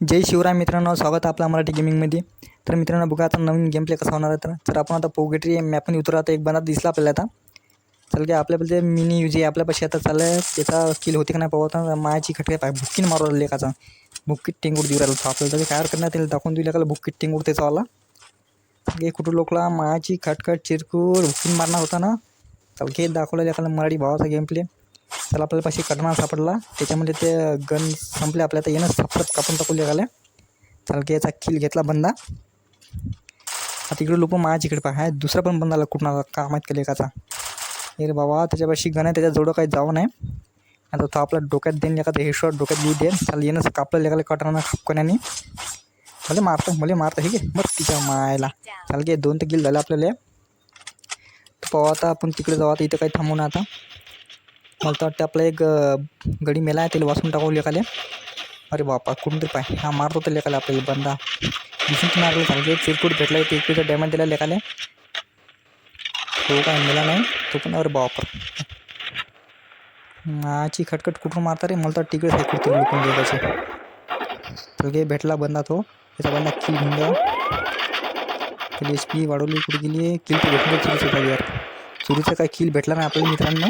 जय शिवराय मित्रांनो स्वागत आपला मराठी गेमिंगमध्ये तर मित्रांनो बघा आता नवीन गेम प्ले कसा होणार आहे तर. तर आपण आता पोगेटरी मॅपन उतरू आता एक बनात दिसला आपल्याला आता. चल की आपल्या जे मिनी युज आपल्यापाशी आता चाललं आहे त्याचा किल होते का नाही पाहू आता. मायाची खटके पाय भुक्कीन मारू राहिली एकाचा. भुक्कीत टेंगूड देऊ राहिला आपल्याला काय करण्यात त्याला दाखवून देऊ लागला भुक्कीत टेंगूड त्याचा वाला. हे कुठं लोकला? मायाची खटखट चिरकूर भुक्कीन मारणार होता ना. चल की दाखवलेलं एखादा मराठी भावाचा गेम प्ले चला आपल्याला पाशी कटना सापडला. त्याच्यामध्ये ते गन संपले. आपल्या आता येणं सापडत कापून टाकून निघाले. चल की याचा किल घेतला बंदा. आता इकडे लोक माझ्या इकडे पाहा. दुसरा पण बंदाला कुठं आला? का माहीत केलं एकाचा अरे बाबा त्याच्यापाशी गण आहे. त्याच्याजवळ काही जाऊ नये आता तो आपला डोक्यात देईन. एखादा हे शॉट डोक्यात देऊ देईन चाल येणं कापलं. लेखाला कटरानं खपकण्याने भले मारतो भले मारतो. हे घे मग तिच्या मायला. चाल की दोन तर किल झाले आपल्याला. पाहू आता आपण तिकडे जाऊ. आता इथं काही थांबू ना आता. मला तर वाटतं आपला एक गडी मेला आहे त्याला वाचून टाकावं लेखाले अरे बापा कुठून तरी पाय. हा मारतो तर लेखाले आपल्याला बंदा. दिसून मारलं चालते चिरकुट भेटला एक इकडे डॅमेज दिला लेखाले तो काय मेला नाही तो पण अरे बापर. माची खटखट कुठून मारता रे? मला तर तिकडे आहे कुठे लुकून गेल्याचे तर घे भेटला बंदा तो. त्याचा बंदा किल घेऊन गेला त्याला एच पी वाढवली कुठे गेली. किल तर भेटलं चुरीचं यार चुरीचं काय किल भेटला नाही आपल्या मित्रांनो.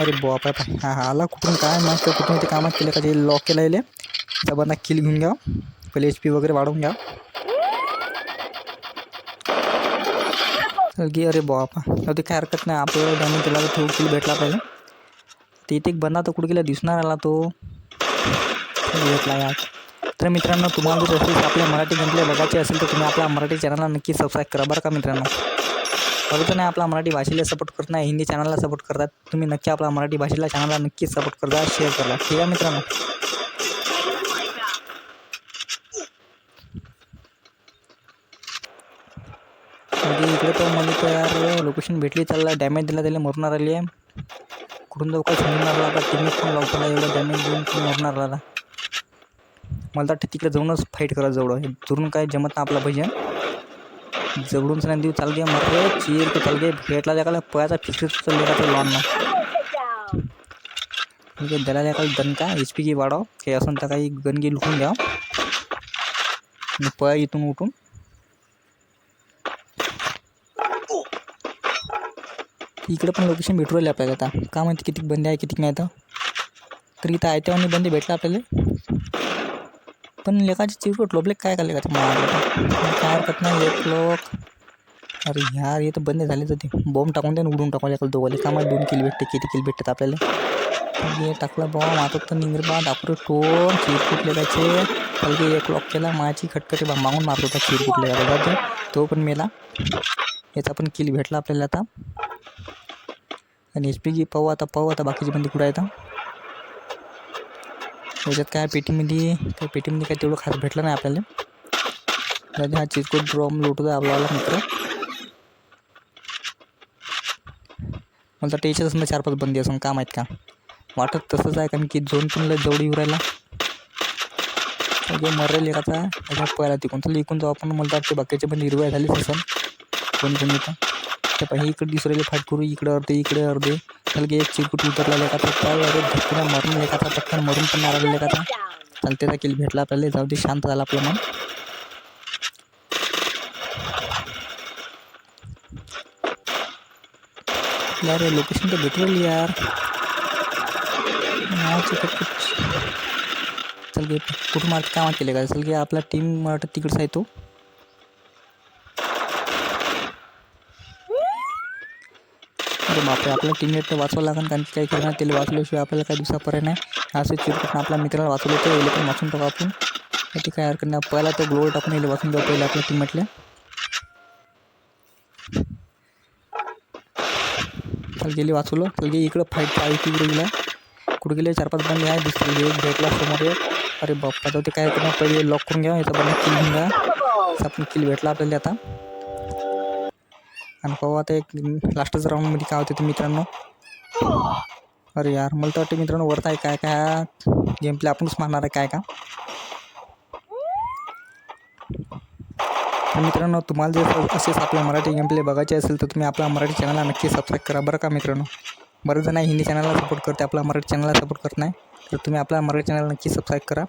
अरे बाप आहे हा हा, आला कुठून काय मग कुठून ते कामात केलं का ते लॉक केलं त्या बंदा किल घेऊन घ्या पहिले एच पी वगैरे वाढवून घ्या की अरे बापा ते काय हरकत नाही आपल्याला डॅमेज दिला तो किल भेटला पाहिजे ते इथे बंदा तो कुठे गेला दिसणार आला तो। भेटला यार तर मित्रांनो तुम्हाला जर असेल आपल्या मराठी गेमप्ले बघायचे असेल तर तुम्ही आपल्या मराठी चॅनलला नक्की सबस्क्राईब करा बरं का मित्रांनो फक्त नाही आपला मराठी भाषेला सपोर्ट करत नाही हिंदी चॅनलला सपोर्ट करतात. तुम्ही नक्की आपला मराठी भाषेला चॅनलला नक्की सपोर्ट करता शेअर करा ठीक आहे मित्रांनो? म्हणजे इकडे तर मला तर यार लोकेशन भेटली चालला डॅमेज दिला त्याला मरणार आली आहे. कुठून जाऊ काय समजणार आता? टीममेट पण लावताना एवढं डॅमेज देऊन पण मरणार आला मला तर वाटतं तिकडे जाऊनच फाईट करा जवळ. दुरून काय जमत ना आपला भजन. जगडून सगळ्यांना देऊ चाल गे मरे चीर के चाल गे भेटला लेकाला पळायचा फिक्स चालले का लॉन ना ठीक आहे त्याला लेकाला दणका एच पी की वाढव. काही असं तर काही गणगी लुटून घ्या. पळा इथून उठून. इकडे पण लोकेशन भेटू राहिले आपल्याला आता. का माहिती किती बंदे आहे किती नाही तर तर इथं आयत्यावानी बंदे भेटला आपल्याला. पण लेखाचे चिरकुट लोबले काय का लेखाचे मला? काय हरकत नाही एक लोक अरे यार हे तर बंद झाले तर ते बॉम्ब टाकून द्या उडून टाकून लेखाला दोघाले. कामात दोन किल भेटते किती किल भेटतात आपल्याला? हे टाकला बॉम्ब आता तर निंगरबा दाखवतो टोन चिरकूट लेखाचे हलके एक लॉक केला. माझी खटखटे बा मागून मारत होता चिरकुट लेखाला तो पण मेला. याचा पण किल भेटला आपल्याला आता. आणि एच पी जी पाहू आता पाहू आता बाकीचे बंदी कुठं आहेत. याच्यात काय पेटीमध्ये काय पेटीमध्ये काय तेवढं खास भेटलं नाही आपल्याला. हा चिरकोट ड्रॉम लोटतो आपल्याला मित्र. मला तर टेचच असं चार पाच बंदी असून काम आहेत का? वाटत तसंच आहे कारण की झोन पण लय जवळ येऊ राहिला. जे मरेल एकाचा त्याच्या पळायला तिकून. तर इकून जाऊ आपण मला वाटते बाकीचे पण हिरव्या झाली असन कोण कोणी तर पाहिजे इकडे दुसऱ्याला फाट करू इकडे अर्धे इकडे अर्धे चल एक चिरकुट उतरला लेखाचा काय अरे धक्कीला मरून लेखाचा पटकन मरून पण मारायला लेखाचा चालते त्याचा किल भेटला आपल्याला जाऊ दे शांत झाला आपलं मन। यार लोकेशन तर भेटवली यार। पटपट चल गे कुठं मारत कामात केले का चल गे आपला टीम वाटत तिकडचा आहे अरे बापरे आपल्या टीममेट वाचवावं लागेल कारण काही करणार त्याला वाचल्याशिवाय आपल्याला काही दिवसा पर्याय नाही. असं चिरकट आपल्या मित्राला वाचवलं तर येईल पण वाचून टाकू आपण. ते काय हरकत नाही पहिला तो ग्लोवर टाकून येईल वाचून जाऊ पहिले आपल्या टीममेटला चल गेली वाचवलं. चल गे इकडं फाईट पाय तिकडे गेला कुठे गेले? चार पाच बंद आहे दुसरी एक भेटला समोर एक. अरे बाप्पा जाऊ ते काय करणार? पहिले लॉक करून घ्या याचा बंदा किल घेऊन घ्या. आपण किल भेटला आपल्याला आता. आणि पाहू आता एक लास्टच राऊंडमध्ये काय होते ते मित्रांनो. अरे यार मला तर वाटतं मित्रांनो वरत आहे काय काय गेम प्ले आपणच मारणार आहे काय का मित्रांनो तुम्हाला जर असेच आपल्या मराठी गेम प्ले बघायचे असेल तर तुम्ही आपल्या मराठी चॅनलला नक्की सबस्क्राईब करा बरं का मित्रांनो. बरं जण हिंदी चॅनलला सपोर्ट करते आपला मराठी चॅनलला सपोर्ट करत नाही तर तुम्ही आपला मराठी चॅनल नक्की सबस्क्राईब करा.